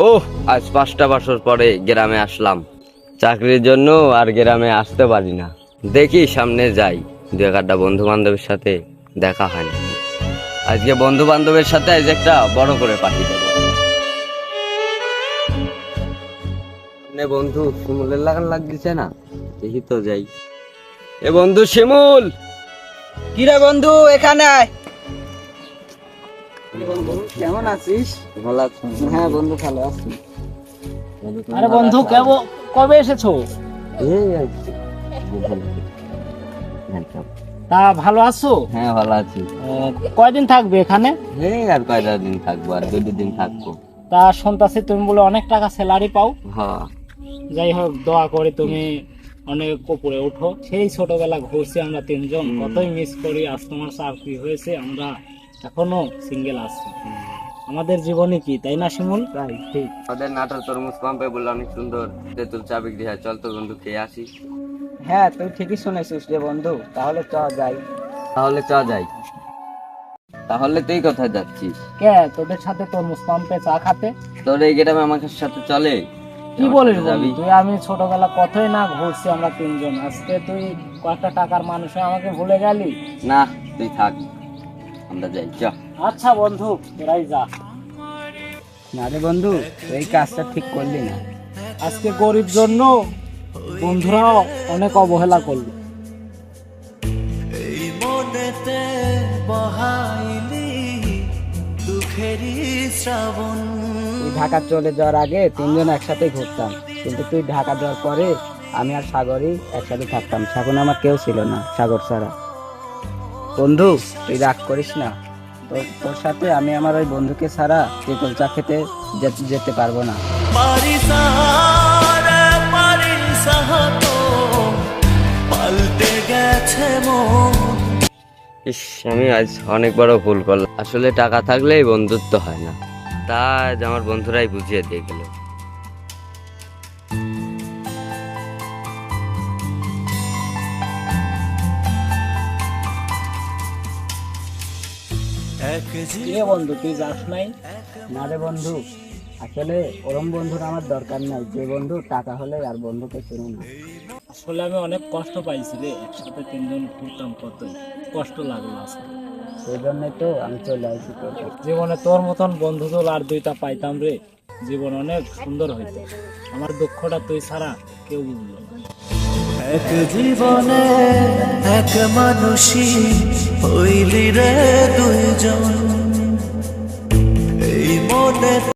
ও আজ পাঁচটা বছর পরে গ্রামে আসলাম। চাকরির জন্য আর গ্রামে আসতে পারি না। দেখি সামনে যাই। দু একটা বন্ধু বান্ধবের সাথে দেখা হয় না। আজকে বন্ধু বান্ধবের সাথে আজ একটা বড় করে পার্টি দেবো বন্ধু, শিমুলের লাগান লাগতেছে না? দেখি তো যাই। এ বন্ধু শিমুল! কিরে বন্ধু, এখানে আয়। কেমন আছিস? ভালো আছো। হ্যাঁ বন্ধু ভালো আছি। আরে বন্ধু কেব কবে এসেছ? কি। তা ভালো আছো? হ্যাঁ ভালো আছি। কয়দিন থাকবে এখানে? এই আর কয়টা দিন থাকব আর দুটো দিন থাকব। তা শুনতাছি তুমি বলে অনেক টাকা স্যালারি পাও। হ্যাঁ যাই হোক দোয়া করে তুমি অনেক উপরে ওঠো। সেই ছোটবেলা ঘুরছি আমরা তিনজন। কতই মিস করি আজ তোমার চাকরি হয়েছে আমরা এখনও সিঙ্গেল আছি। আমাদের জীবনে কি তাই না শিমুল? তাই ঠিক। ওদের নাটোর তরমুজ পাম্পে বলল অনেক সুন্দর। তেঁতুল চা বিক্রি হয় চল তো বন্ধু খেয়ে আসি। হ্যাঁ তুই ঠিকই শুনেছিস রে বন্ধু তাহলে চ যাই। তাহলে চ যাই। তাহলে তুই কোথায় যাচ্ছিস? কে? তোদের সাথে তরমুজ পাম্পে চা খাতে? তোর এই গ্রামে আমার সাথে চলে। কি বলিস যাবি? তুই আমি ছোটবেলা কতই না ঘুরছি আমরা তিনজন আজকে তুই কয়েকটা টাকার মানুষ হয়ে আমাকে ভুলে গেলি? না তুই থাক। আমরা যাই চ আচ্ছা বন্ধু তোরাই যা। না রে বন্ধু এই কাজটা ঠিক করলি না। আজকে গরিব জন্য বন্ধুরাও অনেক অবহেলা করল। এই মনেতে বহাইলি দুঃখেরই শ্রাবণ। ঢাকা চলে যাওয়ার আগে তিনজন একসাথে ঘুরতাম। কিন্তু তুই ঢাকা যাওয়ার পরে আমি আর সাগরই একসাথে থাকতাম। সাগর আমার কেউ ছিল না সাগর ছাড়া। বন্ধু তুই রাগ করিস না। তোর তোর সাথে আমি আমার ওই বন্ধুকে ছাড়া তেঁতুল চা খেতে যেতে পারব না। মন। ইস আমি আজ অনেক বড় ভুল করলাম। আসলে টাকা থাকলেই বন্ধুত্ব হয় না। তা আজ আমার বন্ধুরাই বুঝিয়ে দিয়ে গেল। কে বন্ধু তুই যাস নাই? না রে বন্ধু। আসলে ওরম বন্ধুর আমার দরকার নাই। যে বন্ধু টাকা হলে আর বন্ধুকে চিনি না। আসলে আমি অনেক কষ্ট পাইছি রে। একসাথে তিনজন ঘুরতাম কতই কষ্ট লাগল আজকে। সেই জন্যই তো আমি চলে আসি জীবনে তোর মতন বন্ধু তো আর দুইটা পাইতাম রে। জীবন অনেক সুন্দর হইতো। আমার দুঃখটা তুই ছাড়া কেউ বুঝলো না। এক জীবনে এক মানুষই হইলি রে দুইজন। এই মনে